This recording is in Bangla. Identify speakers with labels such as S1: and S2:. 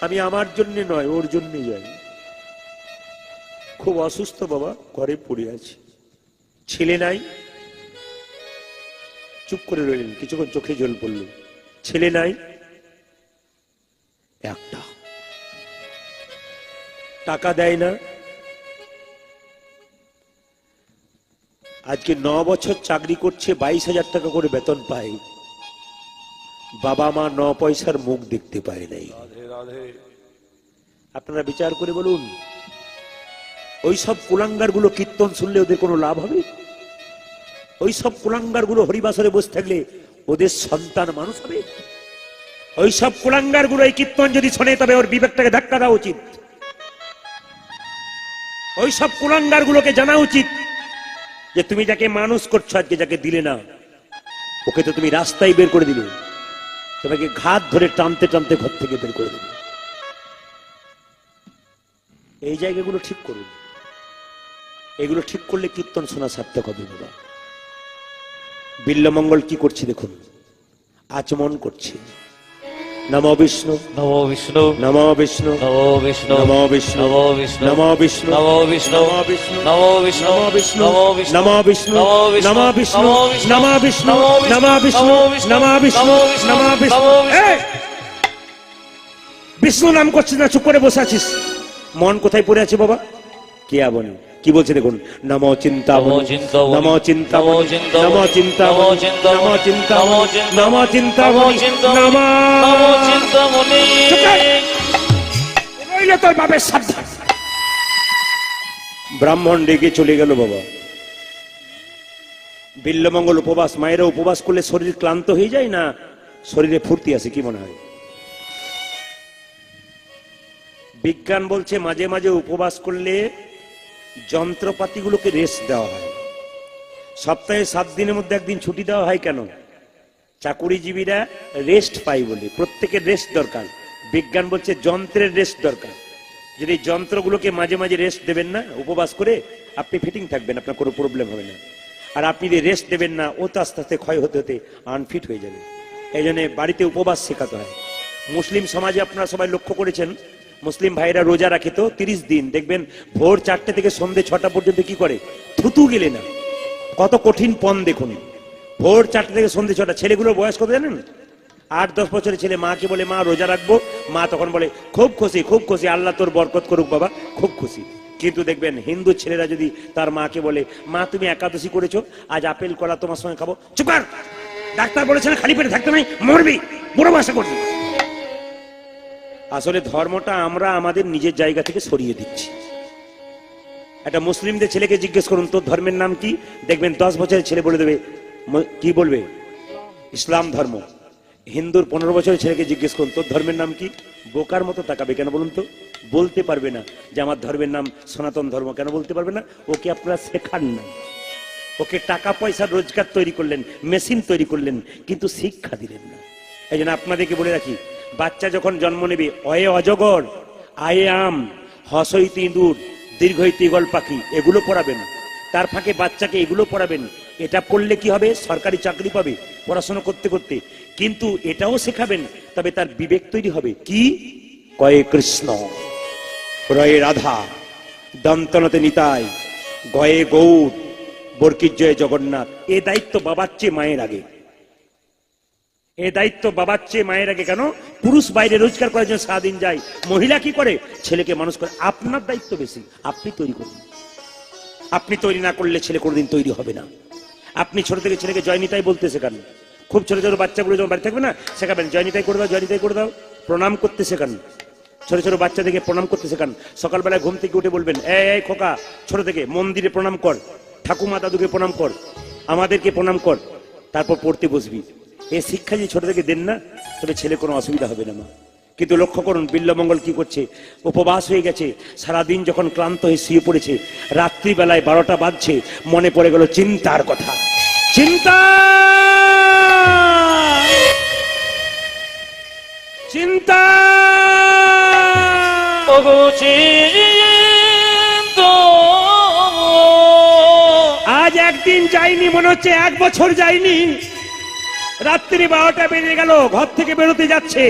S1: আমি আমার জন্য নয়, ওর জন্য যাই। খুব অসুস্থ বাবা, ঘরে পড়ে আছে। ছেলে নাই। চুপ করে রইলেন, কিছুক্ষণ চোখে জল পড়ল। ছেলে নাই। একটা। টাকা দেয় না। আজকে ন বছর চাকরি করছে, বাইশ হাজার টাকা করে বেতন পায়। বাবা মা ন পয়সার মুখ দেখতে পায় নাই। আপনারা বিচার করে বলুন ওই সব কুলাঙ্গারগুলো কীর্তন শুনলে ওদের কোনো লাভ হবে? ওই সব কুলাঙ্গারগুলো হরিবাসরে বসে থাকলে ওদের সন্তান মানুষ হবে? ওই সব কুলাঙ্গারগুলো এই কীর্তন যদি শোনে তবে ওর বিবেকটাকে ধাক্কা দেওয়া উচিত। ওই সব কুলাঙ্গার গুলোকে জানা উচিত যে তুমি যাকে মানুষ করছ আজকে যাকে দিলে না ওকে তো তুমি রাস্তায় বের করে দিলে। তোমাকে ঘাত ধরে টানতে টানতে ঘর থেকে বের করে দেবে। এই জায়গাগুলো ঠিক করুন। এগুলো ঠিক করলে কীর্তন শোনা সার্থক হবে বাবা। বিল্লমঙ্গল কি করছে দেখুন? আচমন করছে। নম বিষ্ণু
S2: নমো বিষ্ণু
S1: নম বিষ্ণু
S2: নমো বিষ্ণু
S1: নম বিষ্ণু
S2: নমো বিষ্ণু
S1: নম বিষ্ণু
S2: নমো বিষ্ণু
S1: নম বিষ্ণু
S2: নমো বিষ্ণু
S1: নম বিষ্ণু
S2: নমো বিষ্ণু
S1: নম বিষ্ণু
S2: নমো বিষ্ণু
S1: নম বিষ্ণু
S2: নমো
S1: বিষ্ণু নম বিষ্ণু
S2: নমো বিষ্ণু
S1: বিষ্ণু
S2: নমো
S1: করছিস না চুপ করে বসে আছিস মন কোথায় পড়ে আছে বাবা কে বনি কি বলছে দেখুন? নম চিন্তা
S2: নমো
S1: চিন্তা
S2: নমো
S1: চিন্তা
S2: নম
S1: চিন্তা
S2: নম
S1: চিন্তা
S2: নম।
S1: রইল তোর বাপের সাবধান। ব্রাহ্মণ ডেকে চলে গেল বাবা। বিল্লমঙ্গল উপবাস মায়েরা উপবাস করলে শরীর ক্লান্ত হয়ে যায় না? শরীরে ফুর্তি আসে কি মনে হয়? বিজ্ঞান বলছে মাঝে মাঝে উপবাস করলে যন্ত্রপাতিগুলোকে রেস্ট দেওয়া হয়। সপ্তাহে সাত দিনের মধ্যে একদিন ছুটি দেওয়া হয় কেন? চাকুরিজীবীরা রেস্ট পায় বলে, প্রত্যেকের রেস্ট দরকার। বিজ্ঞান বলছে যন্ত্রের রেস্ট দরকার। যদি যন্ত্রগুলোকে মাঝে মাঝে রেস্ট দেবেন না, উপবাস করে আপনি ফিটিং থাকবেন, আপনার কোনো প্রবলেম হবে না। আর আপনি যদি রেস্ট দেবেন না, ও তো আস্তে আস্তে ক্ষয় হতে হতে আনফিট হয়ে যাবে। এই বাড়িতে উপবাস শেখাতে হয়। মুসলিম সমাজে আপনারা সবাই লক্ষ্য করেছেন মুসলিম ভাইরা রোজা রাখে তো, তিরিশ দিন। দেখবেন ভোর চারটে থেকে সন্ধে ছটা পর্যন্ত কি করে? থুতু গেলে না। কত কঠিন পণ দেখুন। ভোর চারটে থেকে সন্ধে ছটা। ছেলেগুলোর বয়স কত জানেন? আট, দশ বছরের ছেলে মাকে বলে, মা, রোজা রাখব। মা তখন বলে, খুব খুশি খুব খুশি। আল্লাহ তোর বরকত করুক বাবা, খুব খুশি। কিন্তু দেখবেন হিন্দু ছেলেরা যদি তার মাকে বলে, মা, তুমি একাদশী করেছ, আজ আপেল, কলা তোমার সঙ্গে খাব। চুপ কর! ডাক্তার বলেছে খালি পেটে থাকতে নাই, মরবি। বুড়ো বাসা করবি। আসলে ধর্মটা আমরা আমাদের নিজের জায়গা থেকে সরিয়ে দিচ্ছি। একটা মুসলিমদের ছেলেকে জিজ্ঞেস করুন, তোর ধর্মের নাম কি? দেখবেন দশ বছরের ছেলে বলে দেবে কি বলবে? ইসলাম ধর্ম। হিন্দুর পনেরো বছরের ছেলেকে জিজ্ঞেস করুন, তোর ধর্মের নাম কি? বোকার মতো তাকাবে কেন বলুন তো? বলতে পারবে না যে আমার ধর্মের নাম সনাতন ধর্ম, কেন বলতে পারবে না? ওকে আপনারা শেখান না। ওকে টাকা পয়সা রোজগার তৈরি করলেন, মেশিন তৈরি করলেন, কিন্তু শিক্ষা দিলেন না। এই জন্য আপনাদেরকে বলে রাখি বাচ্চা যখন জন্ম নেবে, অয়ে অজগর, আয়ে আম, হসইতে ইঁদুর, দীর্ঘইতে ইগল পাখি, এগুলো পড়াবেন। তার ফাঁকে বাচ্চাকে এগুলো পড়াবেন। এটা পড়লে কি হবে? সরকারি চাকরি পাবে পড়াশোনা করতে করতে। কিন্তু এটাও শেখাবেন, তবে তার বিবেক তৈরি হবে। কি? কয়ে কৃষ্ণ রয়ে রাধা, দন্তনতে নিতাই, গয়ে গৌর বর্কির জয় জগন্নাথ। এ দায়িত্ব বাবার চেয়ে মায়ের আগে। এ দায়িত্ব বাবার চেয়ে মায়ের আগে কেন? পুরুষ বাইরে রোজগার করার জন্য সারাদিন যায়। মহিলা কি করে? ছেলেকে মানুষ করে। আপনার দায়িত্ব বেশি। আপনি তৈরি করুন। আপনি তৈরি না করলে ছেলে কোনোদিন তৈরি হবে না। আপনি ছোট থেকে ছেলেকে জয়নিতাই বলতে শেখান খুব ছোট ছোট বাচ্চাগুলো যখন বাড়ি থাকবে না, শেখাবেন, জয়নিতাই করে দাও, জয়নিতাই করে দাও। প্রণাম করতে শেখান। ছোট ছোট বাচ্চাদেরকে প্রণাম করতে শেখান। সকালবেলায় ঘুম থেকে উঠে বলবেন এই, খোকা, ছোট থেকে মন্দিরে প্রণাম কর। ঠাকুমা দাদুকে প্রণাম কর। আমাদেরকে প্রণাম কর। তারপর পড়তে বসবি। এই শিক্ষা যদি ছোট থেকে দেন না তবে ছেলে কোনো অসুবিধা হবে না মা। কিন্তু লক্ষ্য করুন বিল্লমঙ্গল কি করছে? উপবাস হয়ে গেছে। সারাদিন যখন ক্লান্ত হয়ে শুয়ে পড়েছে রাত্রিবেলায় বারোটা বাজছে মনে পড়ে গেল চিন্তার কথা। চিন্তা!
S2: চিন্তা!
S1: আজ একদিন যাইনি মনে হচ্ছে এক বছর যাইনি। রাত্রি বারোটা বেজে গেল ঘর থেকে বেরোতে যাচ্ছে।